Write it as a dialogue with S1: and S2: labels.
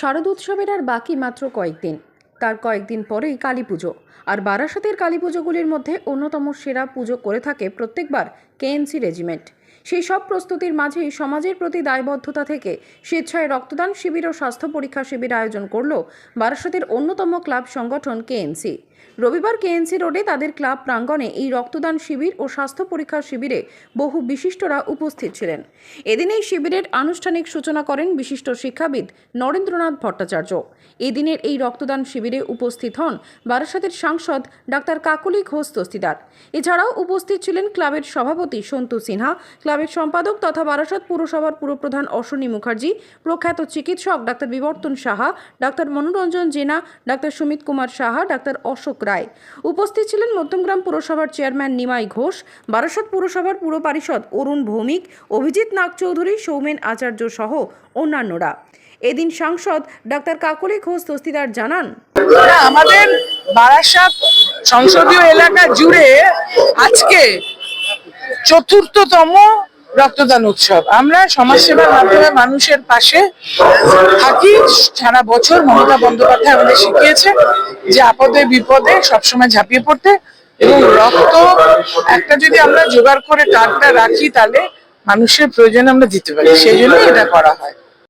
S1: শারদ উৎসবের আর বাকি মাত্র কয়েকদিন। তার কয়েকদিন পরেই কালী পুজো। আর বারাসাতের কালী পুজোগুলির মধ্যে অন্যতম সেরা পুজো করে থাকে প্রত্যেকবার কেএনসি রেজিমেন্ট। সেই সব প্রস্তুতির মাঝেই সমাজের প্রতি দায়বদ্ধতা থেকে স্বেচ্ছায় রক্তদান শিবির ও স্বাস্থ্য পরীক্ষা শিবির আয়োজন করল বারাসাতের অন্যতম ক্লাব সংগঠন কেএনসি। রবিবার কেএনসি রোডে তাদের ক্লাব প্রাঙ্গণে এই রক্তদান শিবির ও স্বাস্থ্য পরীক্ষা শিবিরে বহু বিশিষ্টরা উপস্থিত ছিলেন। এদিন এই শিবিরের আনুষ্ঠানিক সূচনা করেন বিশিষ্ট শিক্ষাবিদ নরেন্দ্রনাথ ভট্টাচার্য। এদিনের এই রক্তদান শিবিরে উপস্থিত হন বারাসাতের সাংসদ ডাক্তার কাকলি ঘোষ দস্তিদার। এছাড়াও উপস্থিত ছিলেন ক্লাবের সভাপতি সন্তু সিনহা ক্লাবের সম্পাদক তথা বারাসত পুরসভার পুরপ্রধান অশ্বনী মুখার্জি, প্রখ্যাত চিকিৎসক ডাক্তার বিবর্তন সাহা, ডাক্তার মনোরঞ্জন জেনা, ডাক্তার সুমিত কুমার সাহা, ডাক্তার অশোক রায়। উপস্থিত ছিলেন মধ্যমগ্রাম পুরসভার চেয়ারম্যান নিমাই ঘোষ, বারাসত পুরসভার পুর পারিষদ অরুণ ভৌমিক, অভিজিৎ নাগ চৌধুরী সৌমেন আচার্য সহ অন্যান্যরা। এদিন সাংসদ ডাক্তার কাকলি ঘোষ দস্তিদার জানান
S2: আমাদের বারাসাত সংসদীয় এলাকা জুড়ে আজকে চতুর্থতম রক্তদান উৎসব। আমরা সমাজসেবার মাধ্যমে মানুষের পাশে থাকি। সারা বছর মমতা বন্দ্যোপাধ্যায় আমাদের শিখিয়েছে যে আপদে বিপদে সবসময় ঝাঁপিয়ে পড়তে এবং রক্ত একটা যদি আমরা জোগাড় করে কার্ডটা রাখি তাহলে মানুষের প্রয়োজন আমরা দিতে পারি। সেই জন্য এটা করা হয়।